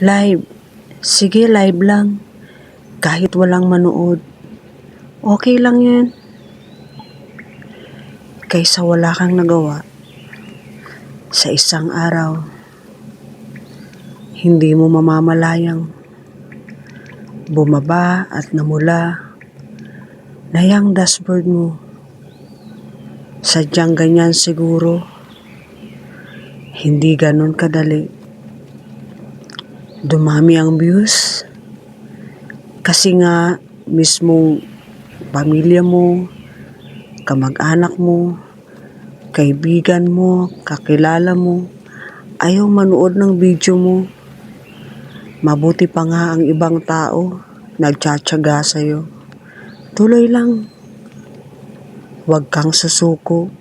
Live. Sige, live lang. Kahit walang manood. Okay lang yan. Kaysa wala kang nagawa sa isang araw, hindi mo mamamalayang bumaba at namula na yung dashboard mo. Sadyang ganyan siguro. Hindi ganun kadali. Dumami ang views. Kasi nga, mismong pamilya mo, kamag-anak mo, kaibigan mo, kakilala mo, ayaw manood ng video mo. Mabuti pa nga ang ibang tao, nagtsatsaga sa'yo. Tuloy lang. Huwag kang susuko.